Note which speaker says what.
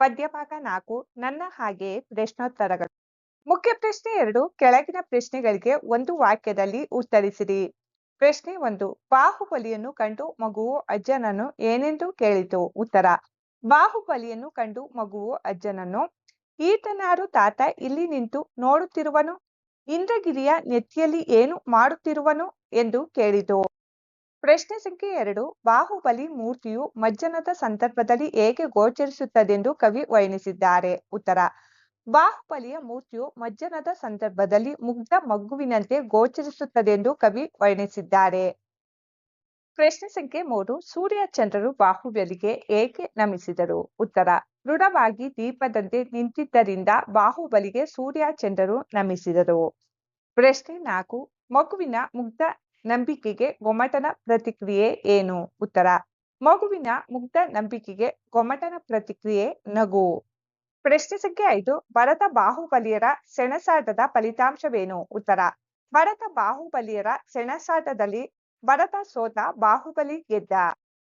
Speaker 1: ಪದ್ಯಭಾಗ ನಾಲ್ಕು, ನನ್ನ ಹಾಗೆಯೇ ಪ್ರಶ್ನೋತ್ತರಗಳು. ಮುಖ್ಯ ಪ್ರಶ್ನೆ ಎರಡು, ಕೆಳಗಿನ ಪ್ರಶ್ನೆಗಳಿಗೆ ಒಂದು ವಾಕ್ಯದಲ್ಲಿ ಉತ್ತರಿಸಿರಿ. ಪ್ರಶ್ನೆ ಒಂದು, ಬಾಹುಬಲಿಯನ್ನು ಕಂಡು ಮಗುವು ಅಜ್ಜನನ್ನು ಏನೆಂದು ಕೇಳಿತು? ಉತ್ತರ, ಬಾಹುಬಲಿಯನ್ನು ಕಂಡು ಮಗುವು ಅಜ್ಜನನ್ನು. ಈತನಾರು ತಾತ ಇಲ್ಲಿ ನಿಂತು ನೋಡುತ್ತಿರುವನು? ಇಂದ್ರಗಿರಿಯ ನೆತ್ತಿಯಲ್ಲಿ ಏನು ಮಾಡುತ್ತಿರುವನು? ಎಂದು ಕೇಳಿತು. ಪ್ರಶ್ನೆ ಸಂಖ್ಯೆ ಎರಡು, ಬಾಹುಬಲಿ ಮೂರ್ತಿಯು ಮಜ್ಜನದ ಸಂದರ್ಭದಲ್ಲಿ ಹೇಗೆ ಗೋಚರಿಸುತ್ತದೆಂದು ಕವಿ ವರ್ಣಿಸಿದ್ದಾರೆ. ಉತ್ತರ, ಬಾಹುಬಲಿಯ ಮೂರ್ತಿಯು ಮಜ್ಜನದ ಸಂದರ್ಭದಲ್ಲಿ ಮುಗ್ಧ ಮಗುವಿನಂತೆ ಗೋಚರಿಸುತ್ತದೆಂದು ಕವಿ ವರ್ಣಿಸಿದ್ದಾರೆ. ಪ್ರಶ್ನೆ ಸಂಖ್ಯೆ ಮೂರು ಸೂರ್ಯ ಚಂದ್ರರು ಬಾಹುಬಲಿಗೆ ಏಕೆ ನಮಿಸಿದರು? ಉತ್ತರ, ದೃಢವಾಗಿ ದೀಪದಂತೆ ನಿಂತಿದ್ದರಿಂದ ಬಾಹುಬಲಿಗೆ ಸೂರ್ಯ ಚಂದ್ರರು ನಮಿಸಿದರು. ಪ್ರಶ್ನೆ ನಾಲ್ಕು, ಮಗುವಿನ ಮುಗ್ಧ ನಂಬಿಕೆಗೆ ಗೊಮಟನ ಪ್ರತಿಕ್ರಿಯೆ ಏನು? ಉತ್ತರ, ಮಗುವಿನ ಮುಗ್ಧ ನಂಬಿಕೆಗೆ ಗೊಮಟನ ಪ್ರತಿಕ್ರಿಯೆ ನಗು. ಪ್ರಶ್ನೆ ಸಂಖ್ಯೆ ಐದು, ಭರತ ಬಾಹುಬಲಿಯರ ಸೆಣಸಾಟದ ಫಲಿತಾಂಶವೇನು? ಉತ್ತರ, ಭರತ ಬಾಹುಬಲಿಯರ ಸೆಣಸಾಟದಲ್ಲಿ ಭರತ ಸೋತ ಬಾಹುಬಲಿ ಗೆದ್ದ.